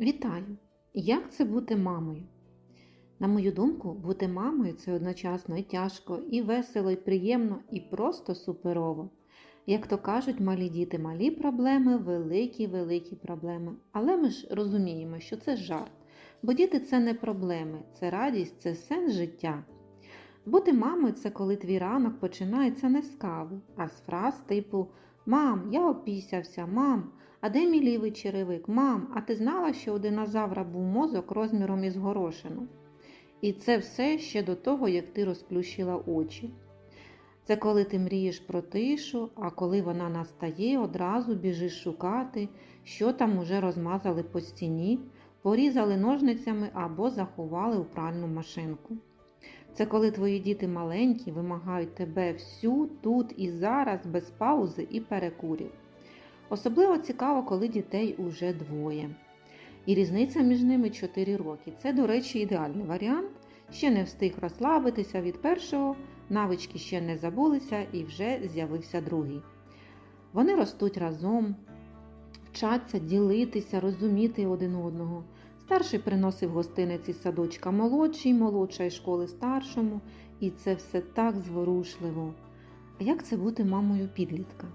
Вітаю! Як це бути мамою? На мою думку, бути мамою це одночасно і тяжко, і весело, і приємно, і просто суперово. Як то кажуть, малі діти малі проблеми, великі великі проблеми. Але ми ж розуміємо, що це жарт. Бо діти це не проблеми, це радість, це сенс життя. Бути мамою це коли твій ранок починається не з кави, а з фраз типу Мам, я опісявся, мам, а де мій лівий черевик? Мам, а ти знала, що у динозавра був мозок розміром із горошину? І це все ще до того, як ти розплющила очі. Це коли ти мрієш про тишу, а коли вона настає, одразу біжиш шукати, що там уже розмазали по стіні, порізали ножницями або заховали у пральну машинку. Це коли твої діти маленькі вимагають тебе всю тут і зараз без паузи і перекурів. Особливо цікаво, коли дітей уже двоє. І різниця між ними 4 роки. Це, до речі, ідеальний варіант. Ще не встиг розслабитися від першого, навички ще не забулися і вже з'явився другий. Вони ростуть разом, вчаться ділитися, розуміти один одного. Старший приносив гостиниці з садочка молодший, молодша із школи старшому, і це все так зворушливо. А як це бути мамою підлітка?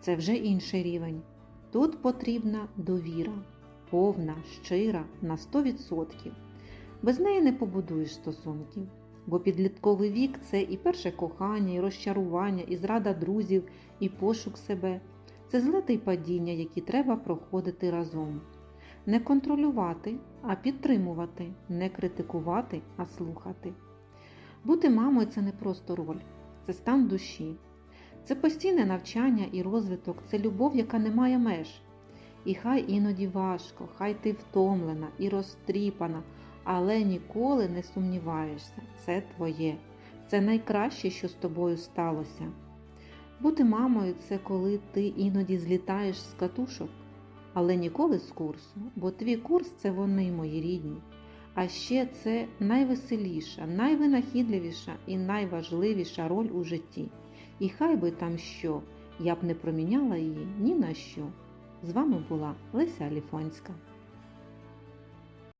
Це вже інший рівень. Тут потрібна довіра, повна, щира на 100%. Без неї не побудуєш стосунків, бо підлітковий вік це і перше кохання, і розчарування, і зрада друзів, і пошук себе. Це злети й падіння, які треба проходити разом. Не контролювати, а підтримувати, не критикувати, а слухати. Бути мамою це не просто роль, це стан душі, це постійне навчання і розвиток, це любов, яка не має меж. І хай іноді важко, хай ти втомлена і розтріпана, але ніколи не сумніваєшся, це твоє, це найкраще, що з тобою сталося. Бути мамою це коли ти іноді злітаєш з катушок, але ніколи з курсу, бо твій курс це вони, мої рідні. А ще це найвеселіша, найвинахідливіша і найважливіша роль у житті. І хай би там що, я б не проміняла її ні на що. З вами була Леся Аліфонська.